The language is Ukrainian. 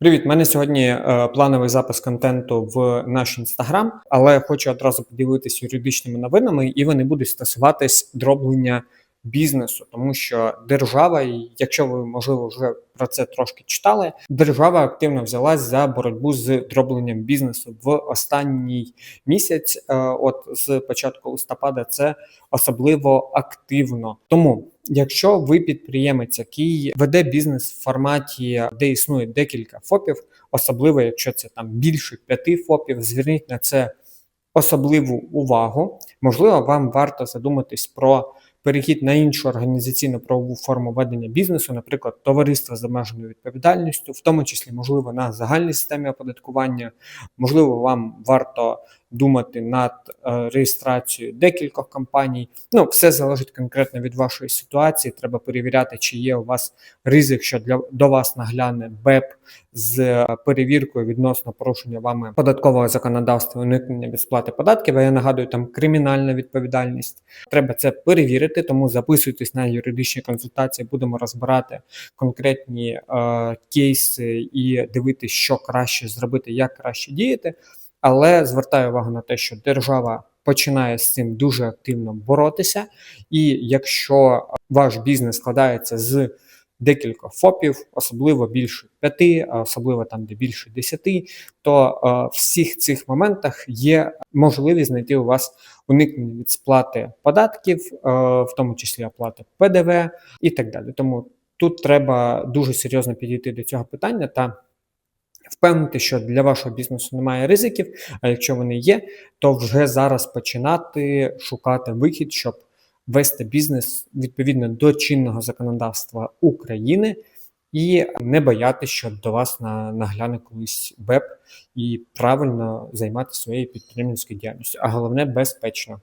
Привіт, У мене сьогодні е, плановий запис контенту в наш інстаграм, але хочу одразу поділитися юридичними новинами, і вони будуть стосуватись дроблення бізнесу, тому що держава, якщо ви можливо вже про це трошки читали, держава активно взялась за боротьбу з дробленням бізнесу в останній місяць. е, От з початку листопада, це особливо активно. Тому Якщо ви підприємець, який веде бізнес в форматі, де існує декілька ФОПів, особливо якщо це там більше п'яти ФОПів, зверніть на це особливу увагу. Можливо, вам варто задуматись про перехід на іншу організаційно правову форму ведення бізнесу, наприклад, товариство з обмеженою відповідальністю, в тому числі, можливо, на загальній системі оподаткування, можливо, вам варто думати над е, реєстрацією декількох компаній. Ну, все залежить конкретно від вашої ситуації. Треба перевіряти, чи є у вас ризик, що для до вас нагляне БЕП з е, перевіркою відносно порушення вами податкового законодавства, уникнення від сплати податків. А я нагадую, там кримінальна відповідальність. Треба це перевірити, тому записуйтесь на юридичні консультації. Будемо розбирати конкретні е, кейси і дивитися, що краще зробити, як краще діяти. Але звертаю увагу на те, що держава починає з цим дуже активно боротися, і якщо ваш бізнес складається з декількох ФОПів, особливо більше п'яти, особливо там, де більше десяти, то е, в всіх цих моментах є можливість знайти у вас уникнення від сплати податків, е, в тому числі оплати ПДВ і так далі. Тому тут треба дуже серйозно підійти до цього питання та впевнити, що для вашого бізнесу немає ризиків. А якщо вони є, то вже зараз починати шукати вихід, щоб вести бізнес відповідно до чинного законодавства України і не боятися, що до вас на, нагляне колись БЕП і правильно займатися своєю підприємницькою діяльністю. А головне безпечно.